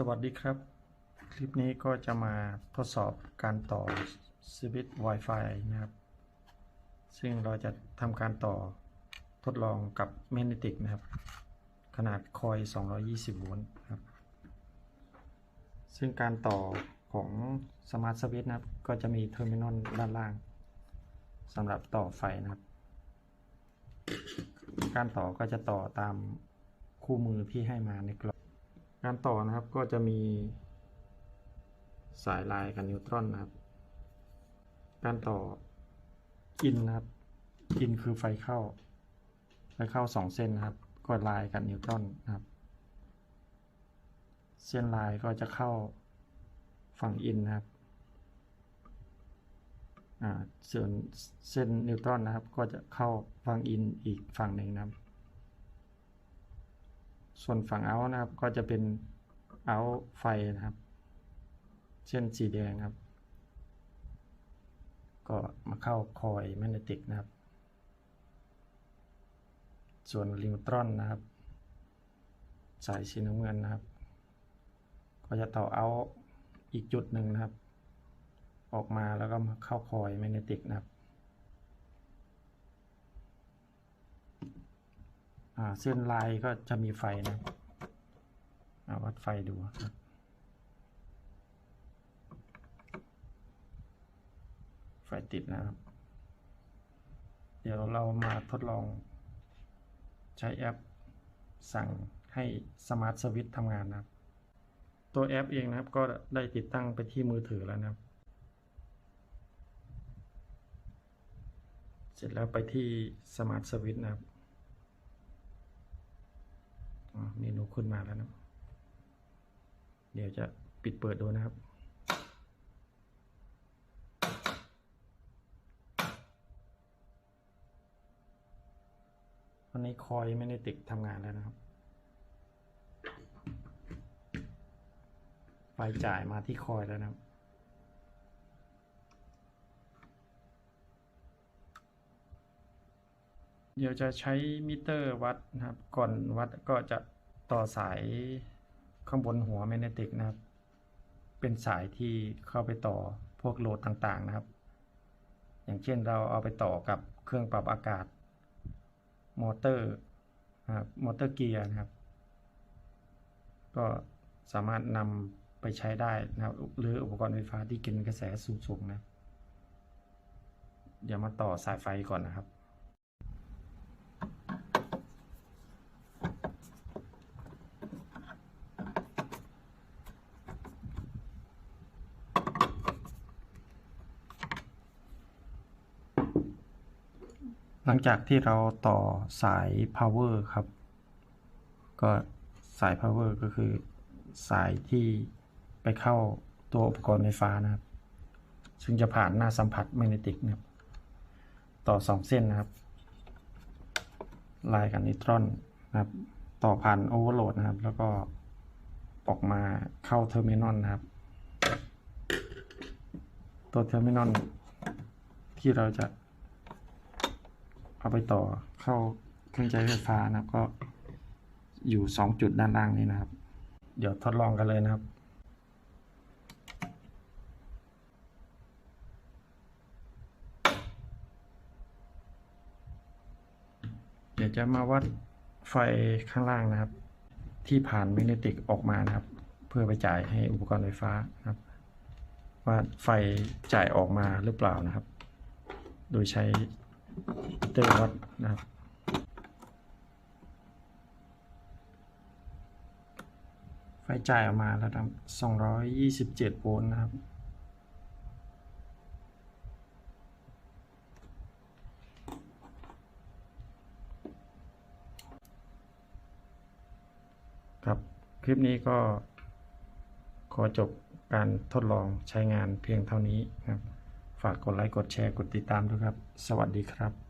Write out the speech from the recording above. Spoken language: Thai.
สวัสดีครับ คลิปนี้ก็จะมาทดสอบการต่อสวิตช์ Wi-Fi นะครับ ซึ่งเราจะทำการต่อทดลองกับแมกเนติกนะครับ ขนาดคอย 220 โวลต์ครับ ซึ่งการต่อของสมาร์ทสวิตช์นะครับ ก็จะมีเทอร์มินอลด้านล่างสำหรับต่อไฟนะครับ การต่อก็จะต่อตามคู่มือที่ให้มาในกล่อง การต่อนะครับก็จะมีสายลายกับนิวตรอนนะครับ การต่ออินนะครับ อินคือไฟเข้า ไฟเข้าสองเส้นนะครับ ก็ลายกับนิวตรอนนะครับ เส้นลายก็จะเข้าฝั่งอินนะครับอ่าส่วนเส้นนิวตรอนนะครับ ก็จะเข้าฝั่งอินอีกฝั่งหนึ่งนะครับ ส่วนฝั่งเอาท์นะครับก็จะเป็นเอาท์ไฟนะครับ เช่นสีแดงครับ ก็มาเข้าคอยแมกเนติกนะครับ ส่วนลิวตรอนนะครับ สายสีน้ำเงินนะครับ ก็จะต่อเอาท์อีกจุดหนึ่งนะครับ ออกมาแล้วก็มาเข้าคอยแมกเนติกนะครับ อ่า เส้นลายก็จะมีไฟนะครับอ่าวัดไฟดูครับไฟติดนะครับ เดี๋ยวเรามาทดลองใช้แอปสั่งให้สมาร์ทสวิตทำงานนะครับ ตัวแอปเองนะครับ ก็ได้ติดตั้งไปที่มือถือแล้วนะครับ เสร็จแล้วไปที่สมาร์ทสวิตนะครับ เมนูขึ้นมาแล้วนะเดี๋ยวจะปิดเปิดดูนะครับ วันนี้คอยไม่ได้ติดทำงานแล้วนะครับ ไฟจ่ายมาที่คอยแล้วนะครับเดี๋ยวจะใช้มิเตอร์วัดนะครับ ก่อนวัดก็จะ ต่อสายข้างบนหัวแมกเนติกนะครับ เป็นสายที่เข้าไปต่อพวกโหลดต่างๆนะครับ อย่างเช่นเราเอาไปต่อกับเครื่องปรับอากาศ มอเตอร์นะครับมอเตอร์เกียร์นะครับ ก็สามารถนำไปใช้ได้นะครับ หรืออุปกรณ์ไฟฟ้าที่กินกระแสสูงๆนะ เดี๋ยวมาต่อสายไฟก่อนนะครับ หลังจากที่เราต่อสาย power ครับ ก็สาย power ก็คือสายที่ไปเข้าตัวอุปกรณ์ไฟฟ้านะครับ ซึ่งจะผ่านหน้าสัมผัสแมกเนติกนะครับ ต่อสองเส้นนะครับ ลายกับนิวตรอนนะครับ ต่อผ่านโอเวอร์โหลดนะครับ แล้วก็ออกมาเข้าเทอร์มินอลนะครับ ตัวเทอร์มินอลที่เราจะ เอาไปต่อเข้าเครื่องใช้ไฟฟ้านะครับ ก็อยู่สองจุดด้านล่างนี้นะครับ เดี๋ยวทดลองกันเลยนะครับเดี๋ยวจะมาวัดไฟข้างล่างนะครับ ที่ผ่านแมกเนติกออกมานะครับ เพื่อไปจ่ายให้อุปกรณ์ไฟฟ้านะครับ ว่าไฟจ่ายออกมาหรือเปล่านะครับ โดยใช้ เตอร์วัดนะครับไฟจ่ายออกมาระดับ227 โวลต์นะครับครับคลิปนี้ก็ขอจบการทดลองใช้งานเพียงเท่านี้ครับ ฝากกดไลค์กดแชร์กดติดตามด้วยครับ สวัสดีครับ